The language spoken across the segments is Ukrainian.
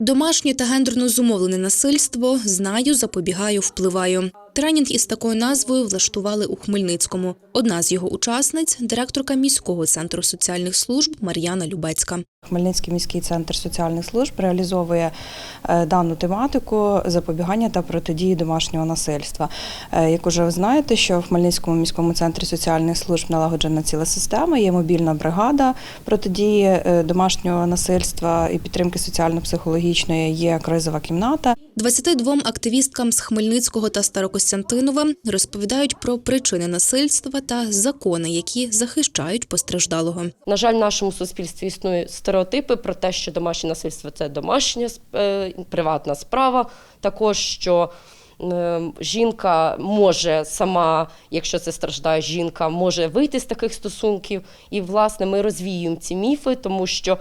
Домашнє та гендерно зумовлене насильство знаю, запобігаю, впливаю. Тренінг із такою назвою влаштували у Хмельницькому. Одна з його учасниць директорка міського центру соціальних служб Мар'яна Любецька. Хмельницький міський центр соціальних служб реалізовує е, дану тематику запобігання та протидії домашнього насильства. Е, Як уже ви знаєте, що в Хмельницькому міському центрі соціальних служб налагоджена ціла система, є мобільна бригада протидії е, домашнього насильства і підтримки соціально-психологічної, є кризова кімната. 22 активісткам з Хмельницького та Старокостянтинова розповідають про причини насильства та закони, які захищають постраждалого. На жаль, в нашому суспільстві існують стереотипи про те, що домашнє насильство це домашня е, приватна справа. Також що е, жінка може сама, якщо це страждає жінка, може вийти з таких стосунків. І власне ми розвіюємо ці міфи, тому що.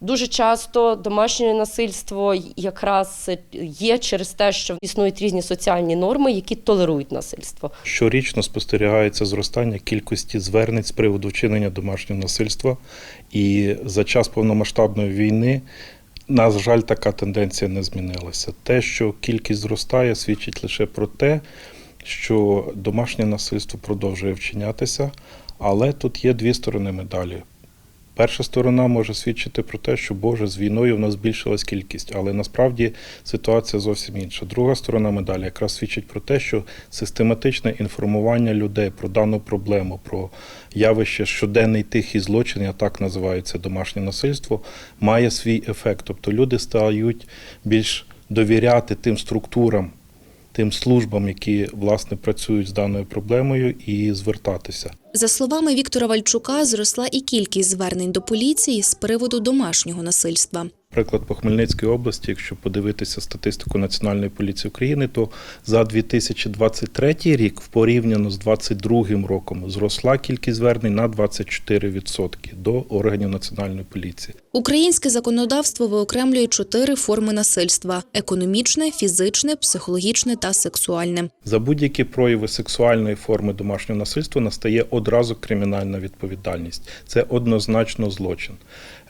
Дуже часто домашнє насильство якраз є через те, що існують різні соціальні норми, які толерують насильство. Щорічно спостерігається зростання кількості звернень з приводу вчинення домашнього насильства, і за час повномасштабної війни, на жаль, така тенденція не змінилася. Те, що кількість зростає, свідчить лише про те, що домашнє насильство продовжує вчинятися, але тут є дві сторони медалі. Перша сторона може свідчити про те, що Боже, з війною в нас збільшилась кількість, але насправді ситуація зовсім інша. Друга сторона медалі якраз свідчить про те, що систематичне інформування людей про дану проблему, про явище щоденний тихий злочин, я так називаю це домашнє насильство, має свій ефект. Тобто люди стають більш довіряти тим структурам, тим службам, які власне працюють з даною проблемою, і звертатися. За словами Віктора Вальчука, зросла і кількість звернень до поліції з приводу домашнього насильства. Приклад по Хмельницькій області, якщо подивитися статистику Національної поліції України, то за 2023 рік, в порівняно з 2022 роком, зросла кількість звернень на 24% до органів Національної поліції. Українське законодавство виокремлює чотири форми насильства: економічне, фізичне, психологічне та сексуальне. За будь-які прояви сексуальної форми домашнього насильства настає одразу кримінальна відповідальність. Це однозначно злочин.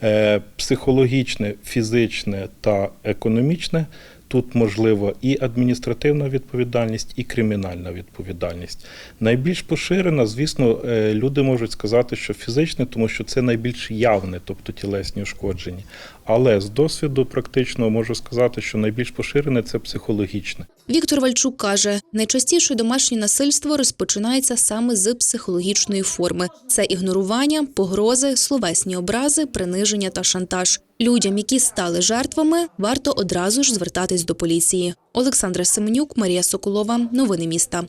Е, Психологічне, фізичне та економічне. Тут можливо і адміністративна відповідальність, і кримінальна відповідальність. Найбільш поширена, звісно, е, люди можуть сказати, що фізичне, тому що це найбільш явне, тобто тілесні ушкодження. Але з досвіду практичного можу сказати, що найбільш поширене це психологічне. Віктор Вальчук каже, найчастіше домашнє насильство розпочинається саме з психологічної форми: це ігнорування, погрози, словесні образи, приниження та шантаж. Людям, які стали жертвами, варто одразу ж звертатись до поліції. Олександра Семенюк, Марія Соколова. Новини міста.